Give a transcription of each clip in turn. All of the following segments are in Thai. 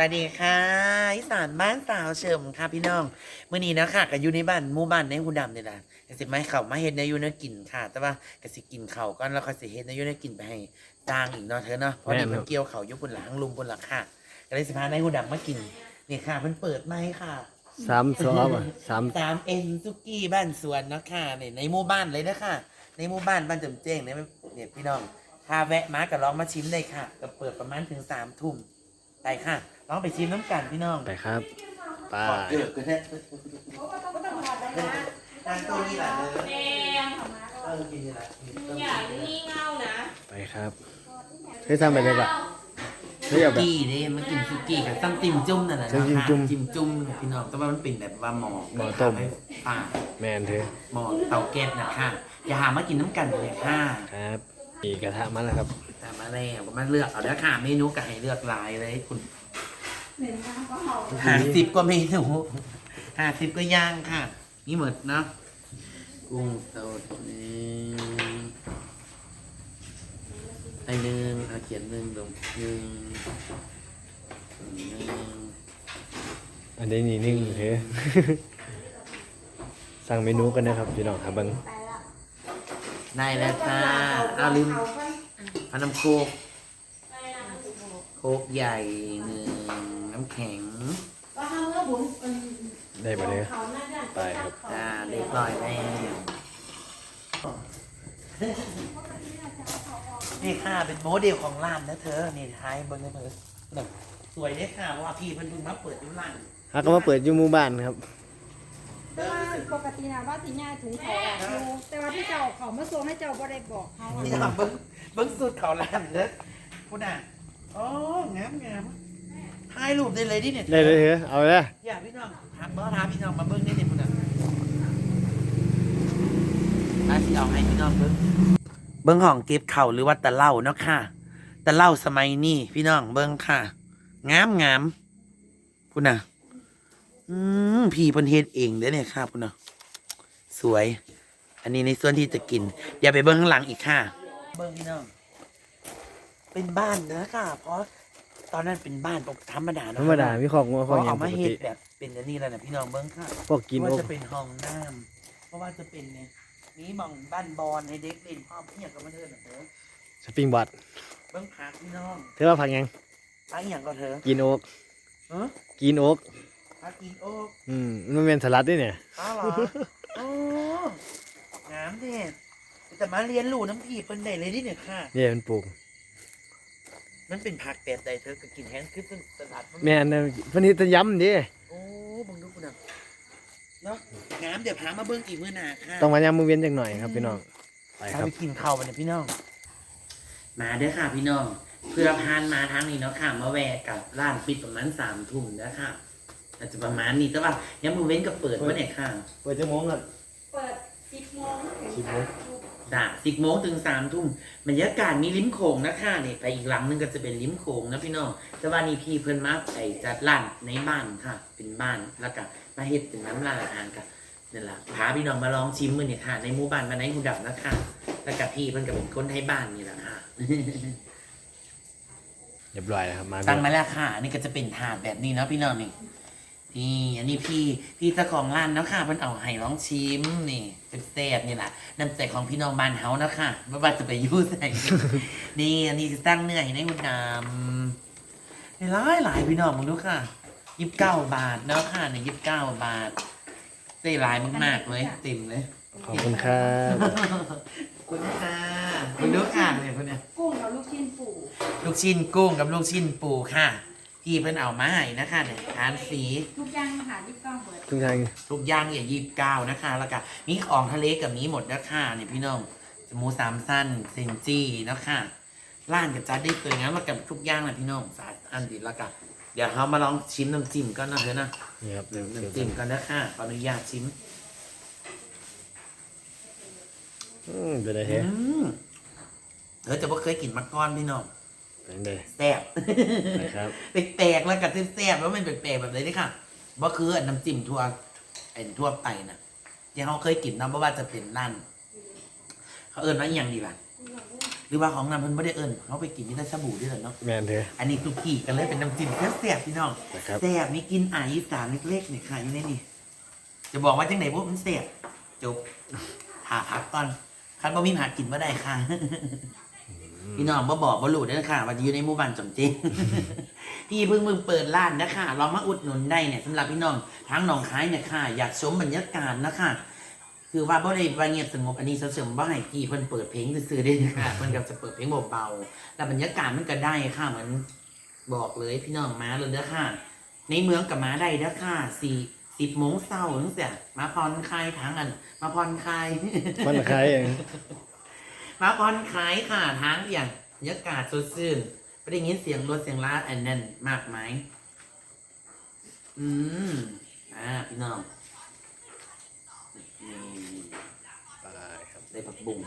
วัสดีค่ะอีสานบ้านสาวเฉิมค่ะพี่น้องเมื่อนี้นะค่ะก็อยู่ในบ้านหมู่บ้านในหูดำนี่แหละกสิไม่เขามาเฮ็ดในอยูเนกินค่ะ แต่ว่ากสิกินเขาวก่อนแล้วก็สิเฮ็ดในอยูเนกินไปให้จางอีกเนาะเธอเนาะเพราะนี่มันเกี่ยวเขาวอยุบุนหลังลุมบนหลังค่ะก็เลยสิพาในหูดำมากินนี่ค่ะเพิ่นเปิดไม้ค่ะสามซอป่ะสามสามเอ็นซุกี้บ้านสวนเนาะค่ะนี่ในหมู่บ้านเลยนะค่ะ ในหมู่บ้านบ้านจำเจ้งเนี่ยเนี่ยพี่น้องถ้าแวะมาก็ลองมาชิมได้ค่ะก็เปิดประมาณถึงสามทุ่มไปค่ะ ลองไปชิมน้ำกันพี่น้องไปครับไปขอเกือบก็ได้ทางตัวนี้แหละเลยแดงเออกินนี่แหละอย่างี่เง่านะไปครับเฮ้ยทำไปเลยก่อนเฮ้ยเอาแบบกี้นี่มันกินซุกี้กับตั้งจิ้มจุ่มนั่นแหละจิ้มจุ่มจิ้มจุ่มพี่น้องแต่ว่ามันเป็นแบบว่าหมอหม้อต้มป่าแมนเธอหมอเตาแก๊สนะค่ะอย่าหามากินน้ำกันเลยค่ะครับมีกระทะมาแล้วครับแต่มาแล้วก็มาเลือกเอาเด้อค่ะเมนูก็ให้เลือกหลายเลยคุณ ห้าสิบกว่าเมนูห้าสิบก็ย่างค่ะ นี่หมดเนาะกุ้งสดนี่ไอหนึ่งเอาเขียนหนึ่งลงหนึ่งหนึ่งอันนี้นี่นึ่งเธอสั่งเมนูกันนะครับพี่น้องครับเบังได้แล้วจ้าเอาลืมเอาน้ำโคกโคกใหญ่หนึ่งน้ำ แข็งได้ปะเนี่ยไปครับจ้าเรียบร้อยแล้วนี่ค่ะเป็นโมเดลของร้านนะเธอนี่ท้ายเบนนะเธอแบบสวยเลยค่ะเพราะว่าพี่เพิ่นเพิ่งมาเปิดอยู่ร้านฮักก็มาเปิดอยู่หมู่บ้านครับแต่ว่าปกตินะว่าสิง่ายถุงเขาออกอยู่แต่ว่าที่เจ้าเขามาส่งให้เจ้าบ่ได้บอกเขานี่ทำเบิ้งเบิ้งสุดเขาร้านเด้อคุณอะอ๋องามงาม ถ่ายรูปได้เลยดิเนี่ยได้เลยเธอเอาเลยอยากพี่น้องถามเบอร์ถามพี่น้องมาเบิ้งได้เลยคุณอะอาที่เอาให้พี่น้องเบิ้งเบิ้งห้องเก็บเข่าหรือว่าตะเล่าเนาะค่ะตะเล่าสมัยนี้พี่น้องเบิ้งค่ะ งามงามคุณน่ะอืมพี่เพิ่นเฮ็ดเองเด้อเนี่ยค่ะคุณน่ะสวย อันนี้ในส่วนที่จะกินอย่าไปเบิ้งข้างหลังอีกค่ะ เบิ้งพี่น้อง เป็นบ้านเนอะค่ะ เพราะ ตอนนั้นเป็นบ้านปกธรรมดาเนธอะรรมดามีของงัวขเขาองหยัเอางปมากเฮ็ติดแบบเป็นอันนี้แล้วนะพี่น้องเบิ้งค่ะพวกกินว่าโอ๊กจะเป็นห้องน้ำเพราะว่าจะเป็นเนี่ยมีหมองบ้านบอลให้เด็กเล่นพ่อพี่อยากกับมาเทินนะเถอะสปริงบอดเบิ้งพักพี่น้องเธอว่าผักยังพักอหย่างก็เถอะกินโอ๊กเออกินโอ๊กพักกินโอ๊กอืมมันเป็นสลัดด้วยเนี่ยป้าเหรอโอ้งามเด็ดแต่มาเรียนรู้น้ำผีเพิ่นได้เลยนี่เนี่ยค่ะเนี่ยมันปลูก มันเป็นผักแปดใดเธอก็กินแห้งคือต้นตลาดมันแม่นเด้พิ่นี้จะย้ำเด้โอ้บังดูกูน่ะเนาะน้ำเดี๋ยวพามาเบิ่งอีกมื่อหน้าค่ะต้องมาย้ำมื้อเว้นจักหน่อยครับพี่น้องไปครับ ไปกินข้าววันนี้พี่น้อง มาเด้อค่ะพี่น้อง เพื่อพานมาทางนี้เนาะค่ะ มาแวะกับร้านปิดประมาณสามทุ่มนะค่ะอาจจะประมาณนี้แต่ว่ายังมือเว้นก็เปิดวันไหนค่ะ เปิดจักโมงครับเปิด10โมงถึงโมง จ้ะสิบโมงถึงสามทุ่มบรรยากาศมีลิ้มโขงนะค่ะเนี่ยไปอีกหลังนึงก็จะเป็นลิ้มโขงนะพี่น้องแต่ว่านี่พี่เพิ่นมาไปจัดร้านในบ้านค่ะ เป็นบ้านแล้วก็มาเห็ดเป็นน้ำลายอ่ารกันนี่แหละพาพี่น้องมาลองชิมมือเนี่ยค่ะ ในหมู่บ้านมาในหูดับนะค่ะแล้วก็พี่เพิ่นก็เป็นคนให้บ้านนี่แหละค่ะเรียบร้อยแล้วครับมาตั้งมาแล้วค่ะ นี่ก็จะเป็นถาดแบบนี้เนาะพี่น้องนี่ นี่ อันนี้พี่พี่เจ้าของร้านเนาะค่ะเพิ่นเอาให้ลองชิมนี่เป็นแซ่บนี่แหละน้ำใจของพี่น้องบ้านเฮาเนาะค่ะไม่ว่าจะไปอยุ่ใส่ นี่ อันนี้คือตั้งเนื้อให้ในหุ่นดำนี่หลายหลายพี่น้องมึงดูค่ะยิบเก้าบาทเนาะค่ะเนี่ยยิบเก้าบาทเต้หลายมากๆเลยเต็มเลยขอบคุณครับขอบคุณค่ะมึงดูค่ะเนี่ยคนเนี้ยกุ้งกับลูกชิ้นปู ลูกชิ้นกุ้งกับลูกชิ้นปูค่ะ พี่เพิ่นเอามาให้นะคะเนี่ยทานสีทุกอย่างหายิบก้องเปิดทุกท่านทุกอย่างอย่ายีบเก้านะคะ แล้วก็มีของทะเลกับมีหมดนะคะเนี่ยพี่น้องหมูสามสั้นเซนจี้นะคะร้านกับจัดได้เกินงั้นแล้วกับทุกอย่างนะพี่น้องสาดอันดีแล้วกันเดี๋ยวเรามาลองชิมน้ำจิ้มกันนะเถอะนะนี่ครับเดี๋ยวเดี๋ยวน้ำจิ้มกันนะคะขออนุญาตชิมอืมเป็นไรเฮ้อืมเธอจะบ่เคยกินมาก่อนพี่น้อง เป็นไงแซ่บไปครับแปลกๆแล้วกับแซ่บๆแล้วมันแปลกๆแบบนี้นี่ค่ะบ่คืออันน้ำจิ้มทั่วไอ้ทั่วไปนะที่เขาเคยกินนะเพราะว่าจะเป็นร้านเขาเอิ้นว่าอหย่างดีล่ะหรือว่าของนั้นเพิ่นไม่ได้เอิญเขาไปกินที่ได้สบู่ด้วยเหรอเนาะแมนเถอะอันนี้ตุกี้กันเลยเป็นน้ำจิ้มแซ่บๆพี่น้องนะครับแซ่บนี่กินอาอีสานเล็กๆเนี่ยค่ะอยู่ในนี่จะบอกว่าจังไหนพวกมันแซ่บจบหาพักก่อนคันบ่มีผักกินบ่ได้ค่ะ พี่น้องบ่บอกบ่รู้เด้อค่ะว่าจะอยู่ในหมู่บ้านจำเจพี่เพิ่งมึงเปิดร้านนะคะเรามาอุดหนุนได้เนี่ยสำหรับพี่น้องทั้งหนองคายเนี่ยค่ะ อยากชมบรรยากาศนะคะคือว่าบ่ได้ว่าเงียบสงบอันนี้เสริมว่าให้พี่เพิ่นเปิดเพลงซื่อๆได้ค่ะเพิ่นก็จะเปิดเพลงเบาๆแล้วบรรยากาศมันก็ได้ค่ะเหมือนบอกเลยพี่น้องมาเลยเด้อค่ะ ในเมืองกับมาได้เด้อค่ะสี่สิบโมงเช้าตั้งแต่มาผ่อนคลายทางอัน มาผ่อนคลายมันคล้ายเอง มาผ่อนคลายค่ะทางอย่างบรรยากาศสดชื่นไม่ได้ยินเสียงรถเสียงล้าอันนั้นมากมายอืมอ่าพี่น้องนี่ได้ครับได้ผักบุ้ง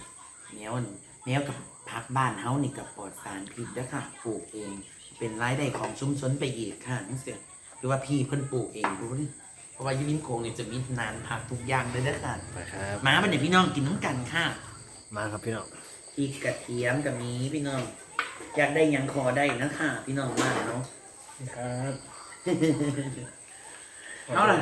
แนวอันแนวกับผักบ้านเฮานี่กับปลอดสารพิษนะคะปลูกเอง เป็นรายได้ของชุมชนไปอีกค่ะนั่นเสียหรือว่าพี่เพิ่นปลูกเองดูดิเพราะว่าอยูริมโขงเนี่ยจะมีนานผักทุกอย่างเลยนะค่ะนะครับมาบันเนี่ยพี่น้องกินน้ำกันค่ะ มาครับพี่น้อง พริกกระเทียมกับมีพี่น้อง อยากได้หยังคอได้นะค่ะ พี่น้องมาเนาะครับเอาล่ะ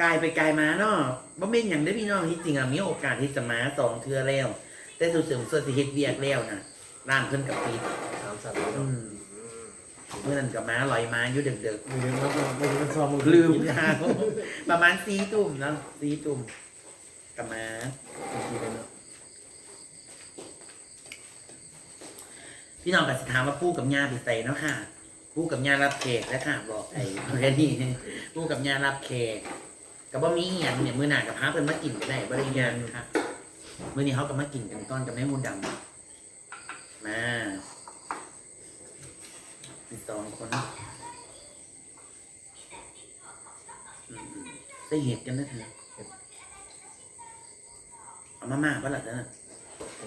กลายไปกลายมาเนาะบ่เป็นอย่างได้อพี่น้องที่จริงอะมีโอกาสที่จะมาสองเทือแล้ว แต่สุดเสริมส่วนสิเฮ็ดเวียกแล้วนะร้านเพิ่นกับปิดสามสัตว์พี่น้อืองมเมื่อนั้นกับมาลอยมาอยู่เด็กไม่ลืมว่าไม่ลืมว่าซองมือๆลืมทางประมาณสี่ตุ่มเนาะสี่ตุ่มกับมา พี่น้องกับสิถามว่าปู่กับยาไปใส่เนาะค่ะปู่กับย่ารับแขกแล้วค่ะบอกไอ้แค่นี้ปู่กับย่ารับแขกกับว่ามีอหย่างเนี่ยมือหนากับพาเพิ่นมากินก็ได้บริยานค่ะมื้อนี้เขาก็มากินกันตอนกับแม่มูดำมาอีกสองคนอืมได้เห็ดกันนะเธอเอามาม่าปะล่ะเธอตอ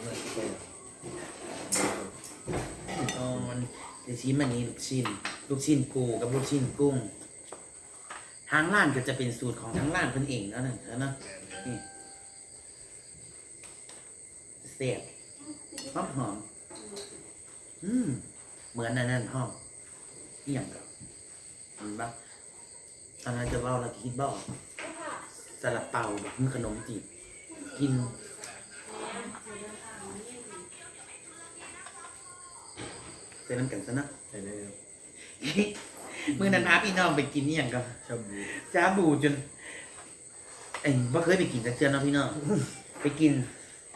นเดี๋ยวชิ้นมันนี้ลูกชิ้น ลูกชิ้นปูกับลูกชิ้นกุ้ง ทางร้านก็จะเป็นสูตรของทางร้านเพิ่นเองแล้วนั่นแล้วเนาะนี่เสียบหอมหอม อืม เหมือนนั่นนั่นพ่อนี่อย่างกับเห็นปะตอนนั้นจะเล่าแล้วคิดบ่ออกสลับเป่าแบบมือขนมจีบกิน เส้นน้ำกันซะนะใช่เลยมือนั้นพาพี่น้องไปกินนี่อย่างก็ชอบดูจ้าบูจนเอ้ยว่าเคยไปกินจักเทือนเนาะพี่น้อง ไปกิน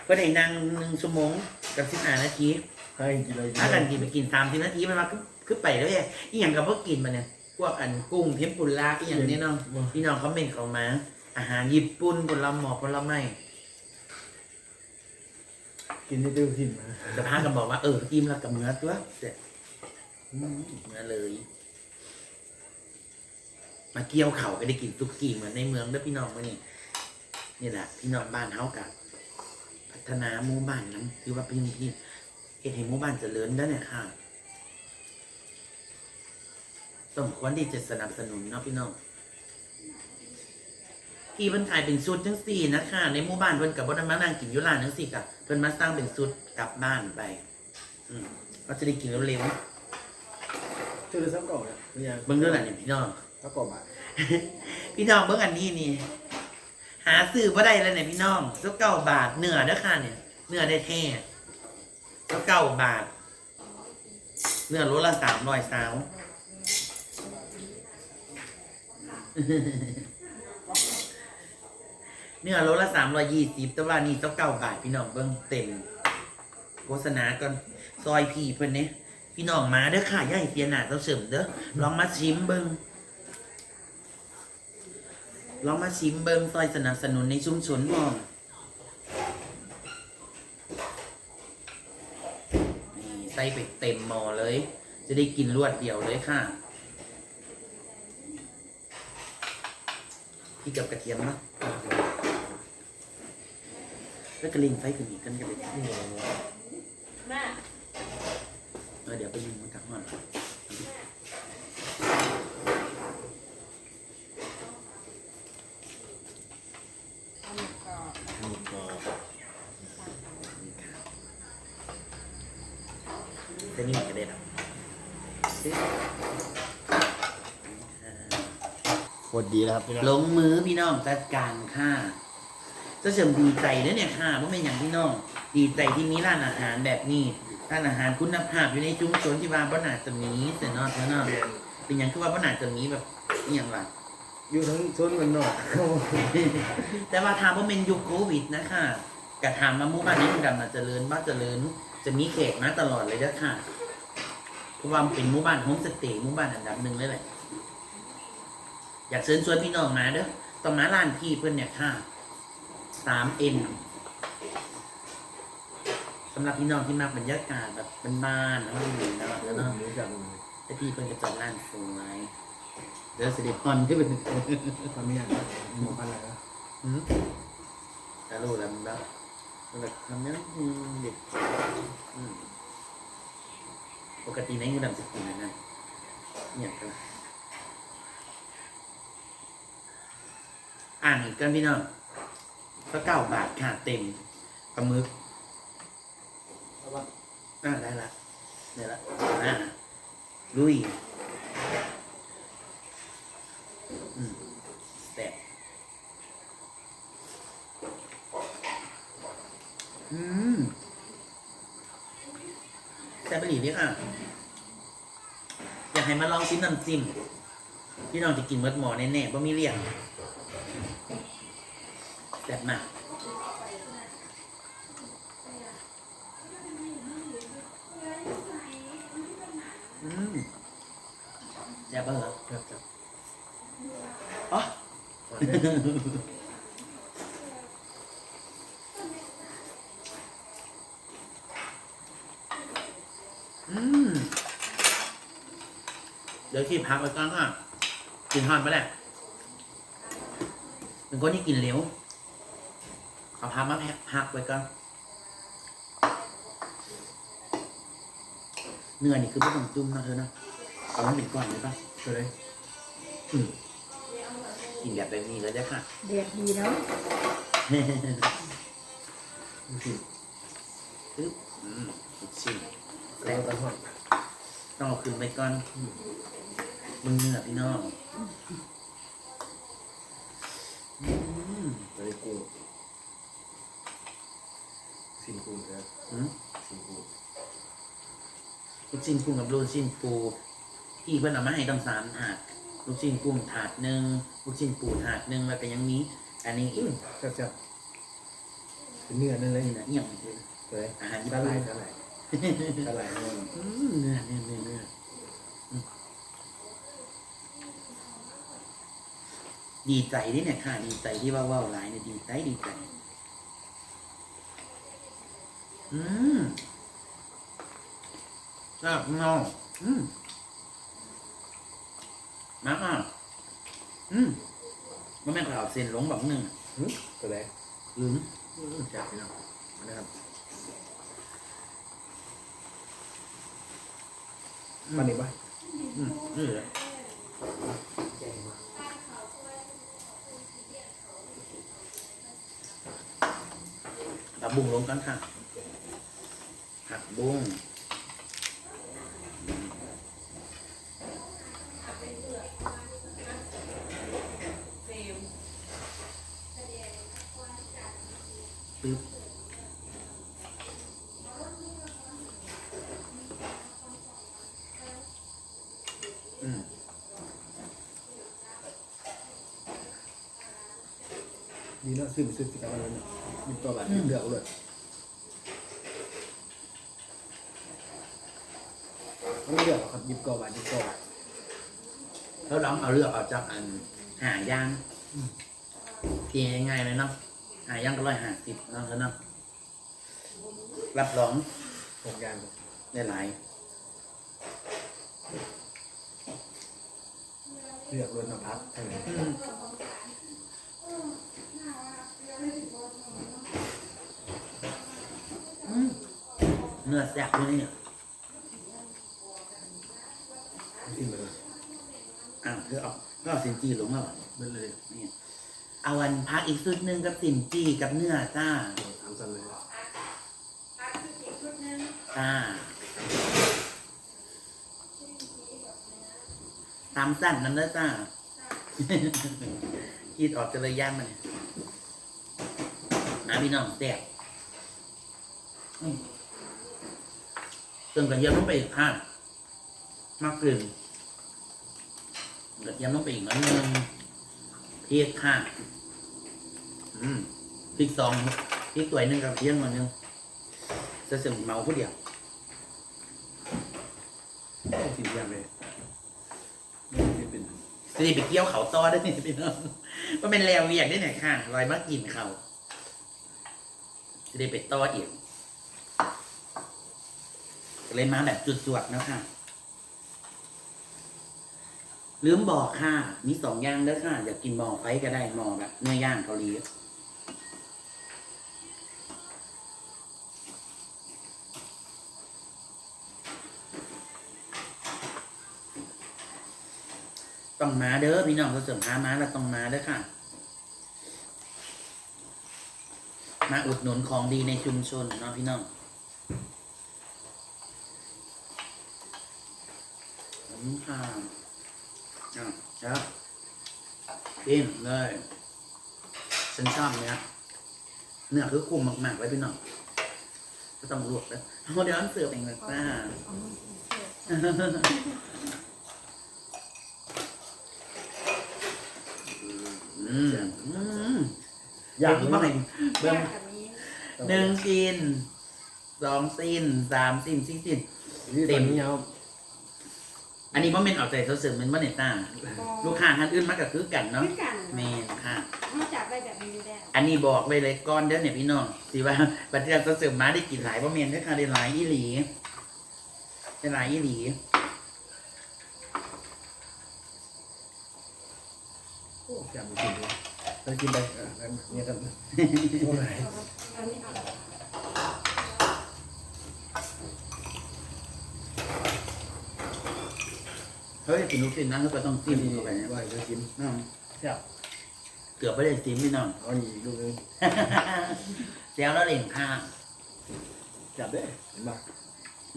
เพื่อได้นั่งหนึ่งชั่วโมงกับสิบห้านาทีให้กินเลยถ้ากันกินไปกินสามสิบนาทีมันมาคือคือไปแล้วแย่อีหยังกับพวกกินมาเนี่ยพวกอันกุ้งเทมปุระอีหยังเนี่ยเนาะพี่น้องเขาเมนเขามา อาหารญี่ปุ่นผลหมอผลไม้ กินที่ติ้วถิ่นมาจะพากันบอกว่าเอออิ่มแล้วกับเนื้อตัวเสร็จอืมเนื้อเลย มาเกี่ยวเข่าก็ได้กินซุกี้เหมือนในเมืองเด้อพี่น้องมานี่นี่แหละพี่น้องบ้านเฮากับพัฒนาหมู่บ้านนั้นคือว่าพี่พี่เฮ็ดให้หมู่บ้านเจริญได้อเนี่ยค่ะต้องควรที่จะสนับสนุนเนาะพี่น้อง ที่เพิ่นขายเป็นชุดจังสี่นะคะในหมู่บ้านเพิ่นกับบ่ได้มานั่งกินอยู่ร้านจังสี่กับเพิ่นมาสร้างเป็นชุดกลับบ้านไป อืมก็จะได้กินเร็วชื่อซ้ำก่อนเนี่ยหรือยังๆเบิ่งเด้วยล่ะเนี่ยพี่น้องซ้ำก่อนอะพี่น้องเบิ่งอันนี้นี่ หาซื้อบ่ได้แล้วเนี่ยพี่น้องสักเก้าบาทเนื้อเด้อค่ะเนี่ย เนื้อได้แท้สักเก้าบาท เนื้อโลละสามร้อยสาว เนื้อโลละสามร้อยยี่สิบแต่ว่านี่สักเก้าบาทพี่น้องเบิ่งเต็มโฆษณาก่อนซอยพีเพิ่นเนี่ยพี่น้องมาเด้อค่ะย่าเสียหนาเจ้าเสริมเด้อลองมาชิมเบิ่งลองมาชิมเบิงซอยสนับสนุนในชุมชนมองนี่ใส่ไปเต็มหมอเลย จะได้กินรวดเดียวเลยค่ะพี่กับกระเทียมเนาะ กระลิงใส่ขึ้นอีกกันกันเลยนี่ไงแม่เออเดี๋ยวไปยิงมันกลับมาจะนี่ก็ได้หรอกโคตรดีแล้วครับพี่น้องลงมือพี่น้องจัดการค่ะ เจะเสริมดีใจนะเนี่ยค่ะเพราะเป็นอย่างพี่น้อง ดีใจที่มีร้านอาหารแบบนี้ร้านอาหารคุณภาพอยู่ในชุมชนที่ว่าบ้านนาจะมีแต่นอกแล้วเนาะเป็นอย่างคือว่าบ้านนาจะมีแบบอหย่างไรอยู่ทั้งชนกันนอกแต่ว่าถามว่าเป็นยุคโควิดนะคะกระถามมาหมู่บ้านนี้ดำมาเจริญบ้านเจริญ จะมีเขตมาตลอดเลยเด้อค่ะเพราะว่ามันเป็นหมู่บ้านโฮมสเตย์หมู่บ้านอันดับหนึ่งเลยแหละอยากเชิญชวนพี่น้องมาเด้อต้องมาร้านพี่เพื่อนเนี่ยค่ะ สามเอ็นสำหรับพี่น้องที่มาบรรยากาศแบบบ้านๆแล้วก็อยู่นะแล้วเนาะรู้จักแต่พี่เพื่อนจะจัดร้านสวยเดี๋ยวเสด็จพรขึ้นเป็นความมีอย่างหมออะไรนะอืมแต่รู้แล้วมันแบบมันแบบทำเนี้ยอืมเด็กอืมปกติในงูดำจะกินอะไรนะเนี่ยกันอ่านอีกกันพี่น้อง ก็เก้าบาทค่ะเต็มปลาหมึกอ่าได้ละได้ละอ่าลุยอืมแซ่บอืมแซ่บไปหลีเนี่ยค่ะ อยากให้มาลองชิมน้ำจิ้มพี่น้องจะกินมิดหมอแน่ๆเพราะมีเลี่ยง แซ่บมากอืมแซ่บปะเหรอครับครับอ๋ออืมเดี๋ยวที่พักไว้ก่อนค่ะกินทอดไปแหละเป็นคนที่กินเร็ว เอาพักมาแพ็คพักไว้ก่อนเนื้อนี่คือไม่ต้องจุ่มนะเธอนะเอามันเป็นก้อนเลยป่ะตัวเลยอืมกินแบบแบบนี้เลยได้อค่ะเด็ดดีเนาะดูสิปึ๊บอืมชิมแล้แล้ววก็ทอดต้องเอาขึ้นไปก่อนมึงเนื้อพี่น้องอืม ตัวนี้กุ้ง สินกุ้งครับอืมสินกุ้งลูกชิ้นกุ้งกับลูกชิ้นปูพี่เพิ่นเอามาให้ต้องสามถาดลูกชิ้นกุ้งถาดหนึ่งลูกชิ้นปูถาดหนึ่งแล้วก็ยังมีอันนี้อีกแซ่บๆเป็นเนื้อนั่นเลยนี่นะเอี่ยงคือตัวเลยอาหารญี่สปุ่นลายสลายสลายนั่นอืมเนื้อเนื้อเนื้อเนื้ออืมดีใจที่เนี่ยค่ะ ดีใจที่ว่าเว่าหลายเนี่ยดีใจดีใจ อืมครับน้องอืมมาอะอืมมันแม่นข่าวเซ็นลงแบบหนึ่งหึตัวเลยลืมจับพี่น้องนะครับมันนี่ปะอืมนี่แหละผักบุ้งลงกันค่ะ ผักบุ้งเฟรมปึ๊บอืมดีเนาะซื้อไปซื้อกินกันแล้วเนาะมีตัวแบบเลือกเอา เลยไม่เลือกหรอกครับหยิบกอบาทหยิบกอบาทแล้วลองเอาเลือกเอาจากอันหาย่างทีง่ายๆเลยเนาะหาย่างก็ร้อยห้าสิบเนาะเนาะรับรองหกอย่างได้หลายเลือกรสน้ำพัดทั้งนั้นอืมอืมเนื้อแซ่บเลยเนี่ย จริงเหรออ้าเธอเอเอเอาสินจีลงมาหรบดเลยนี่เอาวันพักอีกสุดหนึ่งกับสินจีกับเนื้อจ้าทำกันเลยจ้าตามสั้นนั่นเลยจ้ายีดออกจะเลยย่างมันนะพี่น้องแซ่บเติมกันเยอะลงไปอีกข้าง มากขึ้นกระเทียมลงไปอีกหน่อยนึงพริกค่ะอืมพริกสองพริกตัวหนึ่งกับเทียมหน่อยนึงจะเสริมเมาผู้เดียวสีอย่างเลยนี่เป็นจะได้ไปเกี่ยวเขาต่อได้เนี่ยพี่น้องมันเป็นแลวเวียกได้ไหนค่ะลอยมากินเขาจะได้ไปต่ออีกก็เลยมาแบบจุดจวดๆนะค่ะ ลืมบอกค่ะ มีสองอย่างเด้อค่ะ อยากกินหมอไฟก็ได้หมอแบบเนื้อย่างเกาหลีต้องมาเด้อพี่น้องเขาเสริมหามาแล้วต้องมาเด้อค่ะ มาอุดหนุนของดีในชุมชนเนาะพี่น้องผมค่ะอะ ครับกินเลยฉันชอบเนื้อเนื้อคือคุมมากๆไว้พี่น้องก็ต้องลวกแล้วเอาเดี๋ยวอันเสือเองเลยจ้าอืมอืมอย่างเบิ่งบ้างเบื้เบิ่องงกับนี้หนึ่งซีนสองซีนสามซีนสี่ซีนนี่ตอนนี้เอา อันนี้ว่าเป็นเอาใจเขาเสริมเป็นว่าเนต้าลูกค้าท่านอื่นมากกับคือกันเนาะขึ้นกันเมนค่ะนอกจากได้แบบนี้แล้วอันนี้บอกไว้เลยก้อนเด้อเนี่ยพี่น้องสิว่าบัตรที่เราเสริมมาได้กินหลายบ่เมนเด้อค่ะได้หลายอีหลีได้หลายอีหลีโอ้จำไม่กินเลยเรากินไปอะงั้นเนี่ยกันโอ้ยอันนี้ เอาเฮ้ยกินลูกชิ้นนะก็ต้องกิจิ้นมเข้าเข้าไปไปนะว่าจะกินน้แซ่บำเกือบไม่ได้จิ้มพี่น้องเอาอีกลูกนึงเสียวแล้วเล่งค่ะแซ่บเด้เห็นป่ะ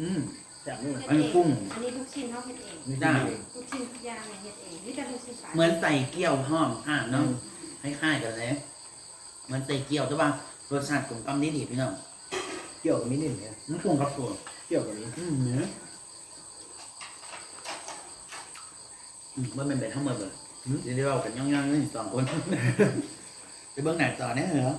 อืมแซ่บนี่อันนี้กุ้งอันนี้ทุกชิ้นเขาเฮ็ดเองนี่จ้ากินเองทุกชิ้นทุกอย่างเนี่ยเฮ็ดเองนี่แต่ทุกชิ้นปลาเหมือนใส่เกี๊ยวห้อมค่ะเนาะคล้ายๆกันเลยเหมือนใส่เกี๊ยวแต่ว่ารสชาติกลมกล่อมดีดีๆพี่น้องเกี่ยวกับมิ้นนี่เนี่ยมันปรุงกับตัวเกี่ยวกับนี้อืมเนื้อ อืมมันเป็นแบบทั้งหมดเลยเดี๋ยวเรากันย่องๆนี่สองคนไปเบื้องหน้าจอเนี่ยเหรอ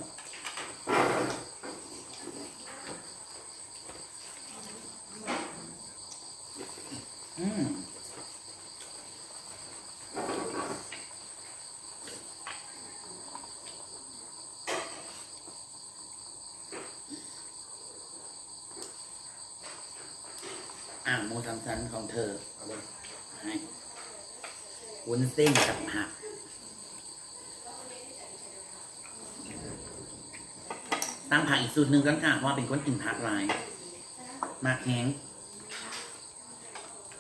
อืมอ่าหมูสามชั้นของเธอเอาไปให้ วุ้นเส้นกับผักตั้งผักอีกสูตรหนึ่งกันค่ะเพราะว่าเป็นคนกินผักหลายมากแห้ง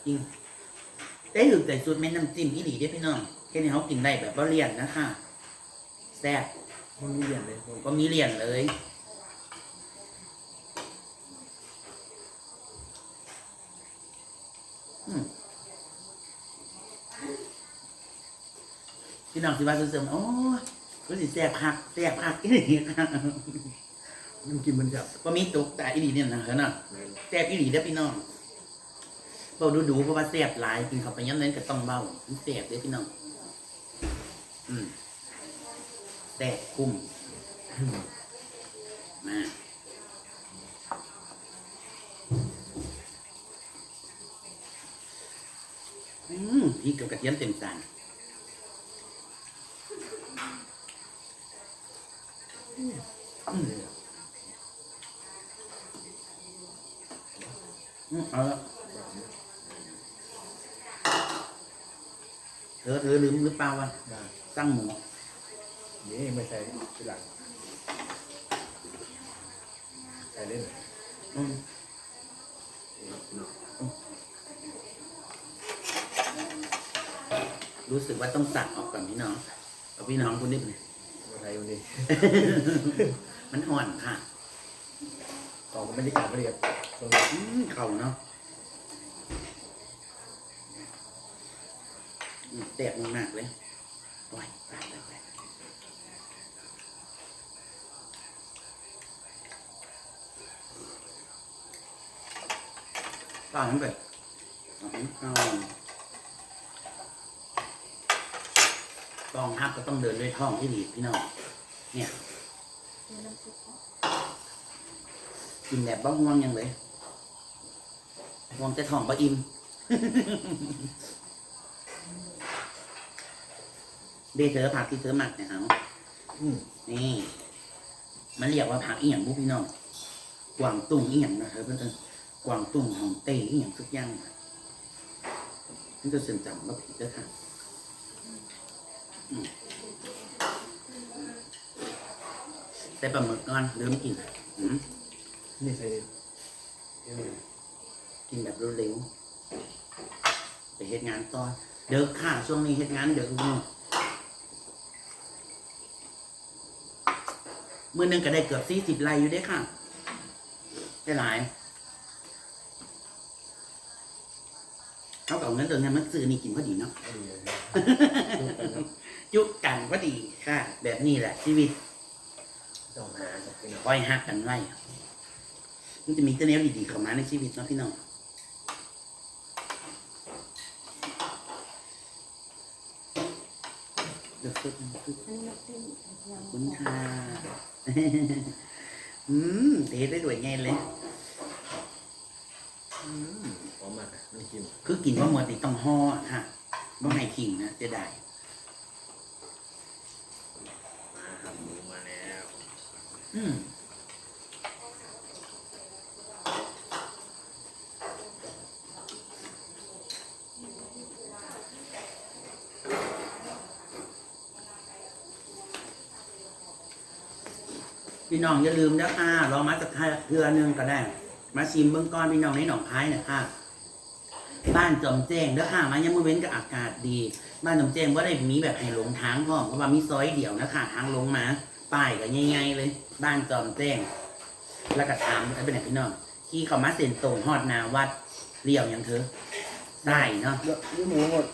จริงได้ถือแต่สูตรแม่น้ำจิ้มอีหลีเด้อพี่น้องแค่นี้เขากินได้แบบว่าเลี่ยนนะคะแซ่บมันมีเหรียญเลยก็มีเลี่ยนเลย พี่น้องสิว่าเสริมๆโอ้ยก็สิแซ่บคักแซ่บคักอีหลีค่ะมันกินมันแซ่บก็มีตุกแต่อีหลีเนี่ยนะเห็นน่ะแซ่บอีหลีเด้อพี่น้องเบาดูๆเพราะว่าแซ่บหลายกินเข้าไปย้ำนั้นก็ต้องเบามันแซ่บเด้อพี่น้อง อืมแซ่บคุ้มมาอืมพริกกับกระเทียมเต็มจานอืม อืม เอาละเธอเธอลืมหรือเปล่าวะได้สั่งหมูนี่ไม่ใช่ทีหลังใส่เล่นอืมรู้สึกว่าต้องตัดออกก่อนพี่น้องเอาพี่น้องคุณนิดหนึงมาไทย วันนี้ มันอ่อนค่ะต่อก็ไม่ได้กลับไม่ได้กับตรงนี้อืมเข่าเนาะอืมแตกมากๆเลยโอ้ยตายแล้วตายมันไปเอาไปเอา กองทัพก็ต้องเดินด้วยท้องที่ดีพี่น้อง เนี่ย กินแบบบ้องห่วงยังเลยห่วงแต่ท้องบ่อิ่มเดเธอผักที่เธอหมักเนี่ยเอาอืมนี่ มันเรียกว่าผักอีหยังบุพี่น้อง กวางตุ้งอีหยังนะเธอเพื่อนๆกวางตุ้งของเต้อีหยังทุกอย่างนี่ก็เส้นจำว่าผิดแล้วค่ะอืม แต่ปลาหมึกก่อนลืมกินอืมนี่ใส่เดี๋ยวกินแบบเร็วๆไปเฮ็ดงานต่อเด็กค่ะช่วงนี้เฮ็ดงานเด็กนี่มือหนึงก็ได้เกือบสี่สิบไร่อยู่เด้ค่ะ ได้หลายเขาก็เอาเงินตัวนี้มาซื้อนี่กินพอดีเนาะเอาดีเล ยยุกกันพอดีค่ะ แบบนี้แหละชีวิตต้องหาจากพี่น้องปล่อยหักกันไว้มันจะมีตัวแนวดีๆเข้ามาในชีวิตเนาะพี่น้องเดือดสุดสุดอันนี้เป็นขอบคุณค่ะอืมเทได้ด้วยไงเลยอืมหอมมากอะน้ำจิ้มคือกินว่าหมดนี่ต้องห่อค่ะบ่ให้ขิงนะเสียดาย มาครับหมูมาแล้ว อืมพี่น้องอย่าลืมนะค่ะลองมาจากเทือนึงก็ได้ มาชิมเบื้องก้อนพี่น้องในหนองคายนะค่ะบ้านจอมแจ้งเด้อค่ะมายังมือเว้นกับอากาศดี บ้านจอมแจ้งว่าได้มีแบบให้หลงทางพร้อเพราะว่ามีซอยเดียวนะค่ะทางลงมา ป้ายก็ง่ายๆเลย บ้านจอมแจ้ง แล้วก็ถามไอ้เป็นไหนพี่น้องที่เขามาเซ็นตรงฮอดนาวัดเลี้ยวอย่างเธอได้เนาะเดี๋ยวนี่หมูหมด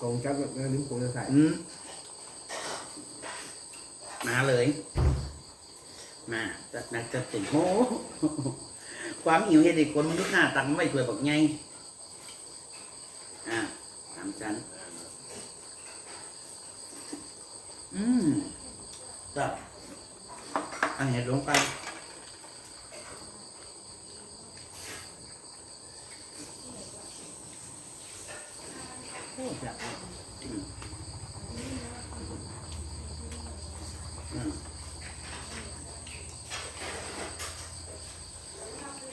กองจับแบบลิ้มโป่งจะใส่อืมมาเลย มาจัดหนักจัดเต็มโอ้โหความหิวเห็ดเด็กคนมันทุกหน้าตังไม่ถวยบอกไงอ่าสามชั้น อืมแบบอัน เห็ดลงไป โอ้จับ อืมอืม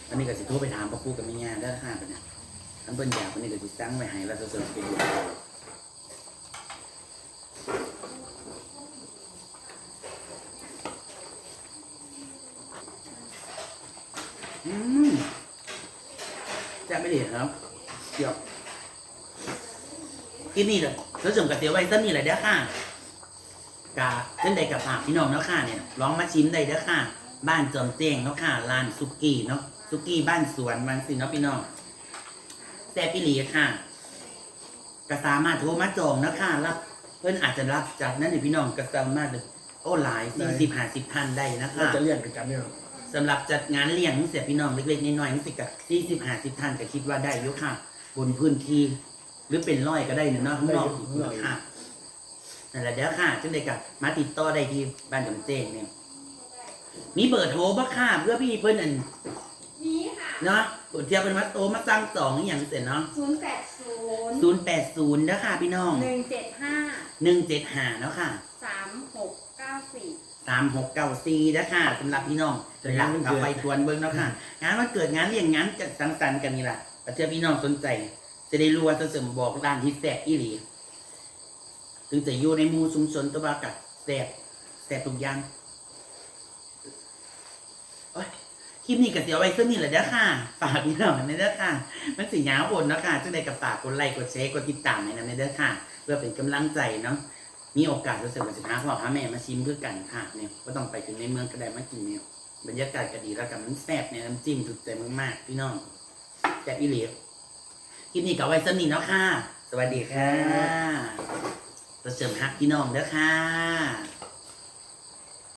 อันนี้ก็สิโทรไปถามพ่อครูกับแม่ย่าได้ค่าปะเนี่ยอันเปิ้นอยากอันนี้ก็สิสั่งไว้ให้แล้วจะเสริมไปดูอืม จะไม่ดีครับเดี๋ยวกินนี่เลยแล้วส่งกับเตี๋ยวไว้ต้นนี่เลยเด้อค่ะกะเล่นใดกับฝากพี่น้องเนาะค่ะเนี่ยลองมาชิมได้เด้อค่ะ บ้านจอมเจ้งเนาะค่ะร้านซุกี้เนาะซุกี้บ้านสวนบางสิเนาะพี่น้องแซ่บพี่หลีค่ะก็สามารถโทรมาจองเนาะค่ะรับ เพื่อนอาจจะรับจากนั้นเนี่ยพี่น้องก็สามารถเลยโอ้หลายสี่สิบห้าสิบพันได้นะเราคะจะเลี่ยนกันจับเนี่ย สำหรับจัดงานเลี้ยงเสียพี่น้องเล็กๆน้อยๆนี่สิกับสี่สิบห้าสิบท่านก็คิดว่าได้อยุค่ะ บนพื้นที่หรือเป็นร้อยก็ได้เนอะเนาะข้างนอกอีกเนาะค่ะนั่นแหละเดี๋ยวค่ะจังได้กับมาติดต่อได้ที่บ้านจำเจงเนี่ยมีเบอร์โทรบ่ค่ะเพื่อพี่เพิ่นอันนี้ค่ะเนาะเปิดเทียบเป็นมาโตมาสั่งสองอหย่างเสร็จเนาะศูนย์แปดศูนย์ศูนย์แปดศูนย์นะคะพี่น้องหนึ่งเจ็ดห้าหนึ่งเจ็ดห้าเนาะค่ะสามหกเก้า สี่สามหกเก้าสี่นะคะสำหรับพี่น้องจะรักกลับไปทวนเบิ้งเนาะค่ะ งานวันเกิดงานเลี้ยงงานจัดสังสรรค์กันนี่แหละประเทศพี่น้องสนใจ จะได้รู้ว่าจะเสริมบอกร้านที่แซ่บอีหลี ถึงจะอยู่ในหมู่ชุมชนตัวบากับแซ่บแซ่บทุกอย่างโอ้ยคลิปนี้ก็เสียไว้ซึ่งนี่แหละเด้อค่ะ ฝากพี่น้องในเด้อค่ะ มันสิยาวบนเนาะค่ะจึงได้กับฝากกดไลค์กดแชร์กดติดตามให้นำในเด้อค่ะ เพื่อเป็นกำลังใจเนาะ มีโอกาสรู้สึกว่าสิพาพ่อพาแม่มาชิมคือกันค่ะเนี่ยก็ต้องไปถึงในเมืองก็ได้มากินเนี่ยบรรยากาศก็ดีแล้วกันมันแซ่บเนี่ยน้ำจิ้มถูกใจมากๆพี่น้องแซ่บอีเหลียวคลิปนี้ก็ไว้สนิทเนาะค่ะ สวัสดีค่ะเราเสริมฮักพี่น้องเด้อค่ะ